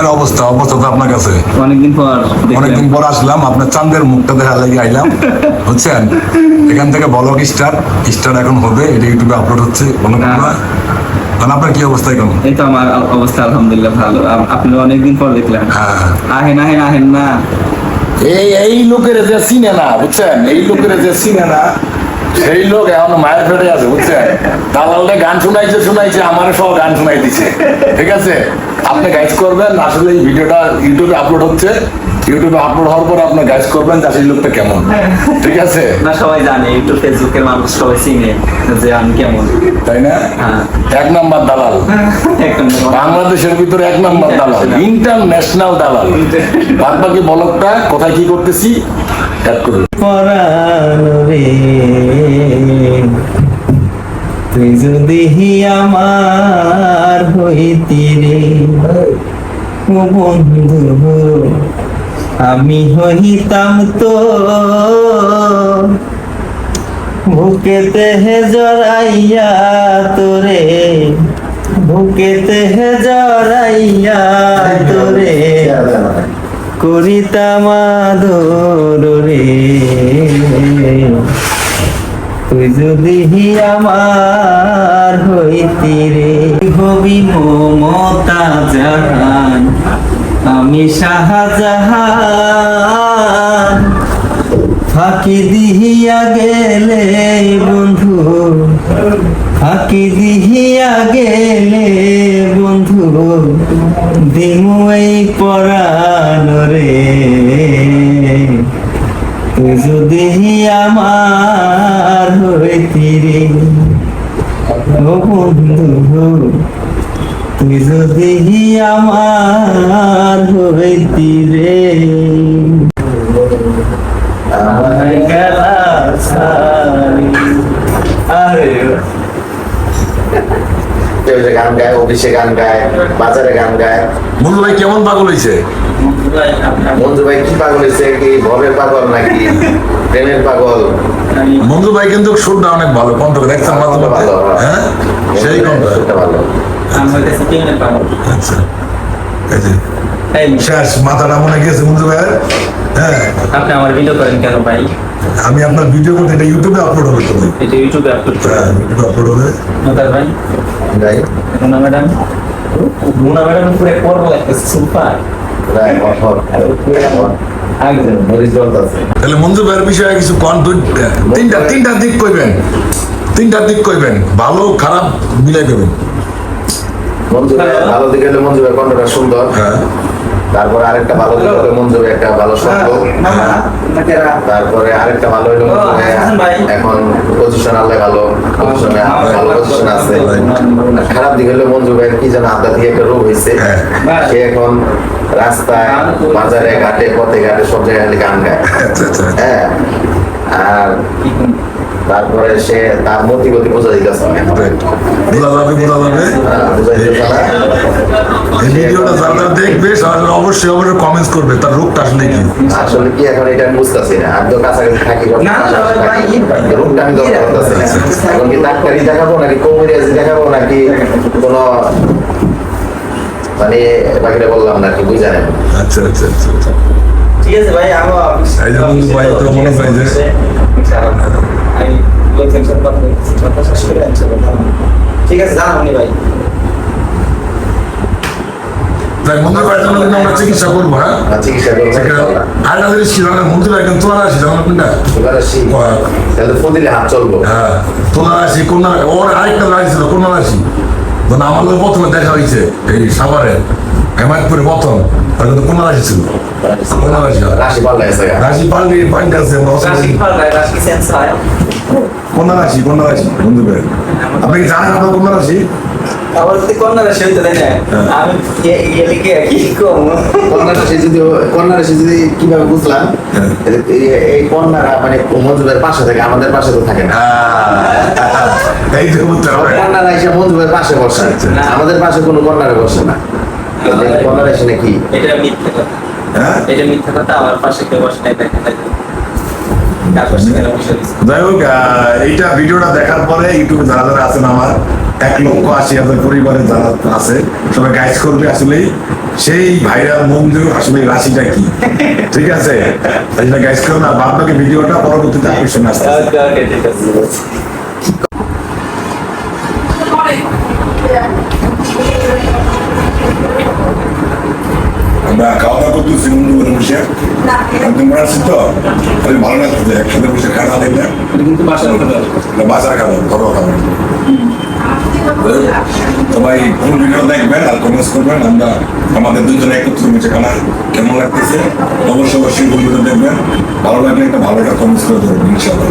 কোথায় অবস্থা অবস্থা তো আপনার কাছে। অনেকদিন পর অনেকদিন পর আসলাম আপনার চাঁদের মুখটা দেখা লাগে আইলাম বুঝছেন? এখান থেকে ব্লগ স্টার স্টার এখন হবে এটা ইউটিউবে আপলোড হচ্ছে অনেক আপনার কি অবস্থা এখন? এই তো আমার অবস্থা আলহামদুলিল্লাহ ভালো। আপনি অনেকদিন পর দেখলাম। হ্যাঁ। আহেন আহেন আহেন না। এই এই লোকের যে চিনে না বুঝছেন? এই লোকের যে চিনে না সেই লোক এখন মায়ের ফেটে আছে বুঝছেন? দালালটা গান শুনাইছে শুনাইছে আমার সব গান শুনাই দিছে। ঠিক আছে? আপনি গাইজ করবেন আসলে এই ভিডিওটা ইউটিউবে আপলোড হচ্ছে। ইউটিউবে আপলোড হওয়ার পর আপনি গাইজ করবেন যে লোকটা কেমন। ঠিক আছে? না সবাই জানে ইউটিউব ফেসবুকের মানুষ সবাই চিনে যে আমি কেমন। তাই না? হ্যাঁ। এক নাম্বার দালাল। বাংলাদেশের ভিতরে এক নাম্বার দালাল। ইন্টারন্যাশনাল দালাল। বাদ বাকি বলকটা কোথায় কি করতেছি? অ্যাড করুন। বন্ধু আমি হইতাম তো বুকেতে হে জড়াইয়া তোরে বুকেতে হে জড়াইয়া তোরে করিতাম আদর রে। তুই যদি আমার হইতি রে হবি মমতা জাহান আমি শাহজাহান। ফাঁকি দিহিয়া গেলে বন্ধু, ফাঁকি দিহিয়া গেলে বন্ধু, দিমু এই পরাণ রে। তুই যদি আমার হইতি রে ও বন্ধু তুই যদি আমার হইতি রে গায় অফিসে গান গায় বাজারে গান গায়। বন্ধু ভাই কেমন পাগল হয়েছে বন্ধু ভাই কি পাগল হয়েছে কি ভবের পাগল নাকি? প্রেমের পাগল? বন্ধু মঞ্জু ভাই কিন্তু সুরটা অনেক ভালো কণ্ঠ দেখছেন মাঝে মাঝে ভালো, ভালো। হ্যাঁ। সেই কণ্ঠ। সুরটা ভালো। আমার কাছে প্রেমের পাগল। আচ্ছা। এই যে এই শেষ মাথাটা মনে গেছে মঞ্জু ভাইয়ের? হ্যাঁ। আপনি আমার ভিডিও করেন কেন ভাই? আমি আপনার ভিডিও করতে এটা ইউটিউবে আপলোড হবে তুমি এটা ইউটিউবে আপলোড হ্যাঁ ইউটিউবে আপলোড হবে। নতার ভাই? রুনা ম্যাডাম? রুনা ম্যাডাম পুরো করব একটা সুপার। তাহলে মঞ্জু ভাইয়ের বিষয়ে কিছু কন তিনটা তিনটা দিক কইবেন। তিনটা দিক কইবেন। ভালো খারাপ মিলাই দেবেন মঞ্জু ভাই ভালো দিকে হলে মঞ্জু ভাই কণ্ঠটা সুন্দর। হ্যাঁ। তারপরে আরেকটা ভালো দিকে হলে মঞ্জু একটা ভালো শব্দ। তারপরে আরেকটা ভালো হলো। এখন পজিশন আল্লাহ ভালো পজিশনে ভালো পজিশন আছে। খারাপ দিকে হলে মঞ্জু ভাইয়ের কি যেন আদা দিয়ে একটা রোগ হয়েছে হ্যাঁ। সে এখন রাস্তায় বাজারে ঘাটে পথে ঘাটে সব জায়গায় গান গায়। আচ্ছা আচ্ছা। হ্যাঁ। আর তারপরে সে তার মতি গতি বোঝা দিতেছে বোঝা যাবে। বোঝা যাবে বোঝা দিতেছে না। এই ভিডিওটা যারা যারা দেখবে তারা অবশ্যই অবশ্যই কমেন্টস করবে তার রূপটা আসলে কি? আসলে কি এখন এটা আমি বুঝতেছি না। আমি তো কাছাকাছি থাকি না, না, ভাই, ভাই। রুমটা আমি ধরতে পারতেছি এখন কি ডাক্তারি দেখাবো নাকি কবিরাজি দেখাবো নাকি কোনো মানে বাকিটা বললাম না কি বুঝা আচ্ছা আচ্ছা আচ্ছা আচ্ছা। ঠিক আছে ভাই আমি এই যে ভাই, তো মনে হয় যে- আমি লোকের সাথে কথা বলছি, কথা শেষ করে আনছি, কথা বলব। ঠিক আছে জানাবনি ভাই তাই মন্দির বাড়ির জন্য কিন্তু আমরা চিকিৎসা করব হ্যাঁ? চিকিৎসা করব না মন্দির একদম আসি যেমন কোনটা? তাহলে ফদিলে হাত চলবো। হ্যাঁ তোলা আসি কোনটা ওর আরেকটা লাইন ছিল কোন আসি মানে আমার লোক প্রথমে দেখা হয়েছে এই সাভারে হেমায়তপুরে প্রথম তার কিন্তু কোন রাশি ছিল? কোন রাশি? রাশি পাল্লা। রাশি পয়েন্ট আছে রাশি রাশি কোন রাশি কোন রাশি বন্ধু ভাই আপনি কি জানেন আপনার কোন রাশি? কীভাবে বুঝলাম হ্যাঁ। এই- কন্যারা মানে পাশে থাকে আমাদের পাশে তো থাকে না। কন্যারা এসে পাশে বসে। আচ্ছা, আচ্ছা। আমাদের পাশে কোনো কন্যারা বসে না। তাহলে এই নাকি? এটা মিথ্যা কথা। হ্যাঁ? এটা মিথ্যা কথা আমার পাশে কেউ বসে নাই দেখা তারপর বসে যাই হোক এইটা ভিডিওটা দেখার পরে ইউটিউবে যারা যারা আছেন আমার এক লক্ষ আশি হাজার পরিবারে যারা আছে সবাই গাইজ করবে আসলে সেই ভাইরাল মঞ্জু আসলে রাশিটা কি? ঠিক আছে? সেটা গাইজ করো না বাদ বাকি ভিডিওটা পরবর্তীতে আকর্ষণ আসছে ওকে আমরা খাওয়া দাওয়া করতেছি বন্ধু করে বসে। তোমরা আছি তো তাহলে ভালো লাগছে একসাথে বসে খাওয়া দেখলে বাসার খাব সবাই ফুল ভিডিও দেখবেন আর কমেন্টস করবেন। আমরা আমাদের দুজনে একত্রে মিশে খানা কেমন লাগতেছে? অবশ্যই অবশ্যই ফুল ভিডিও দেখবেন। ভালো লাগলে একটা ভালো একটা কমেন্টস করে দেবেন ইনশাআল্লাহ।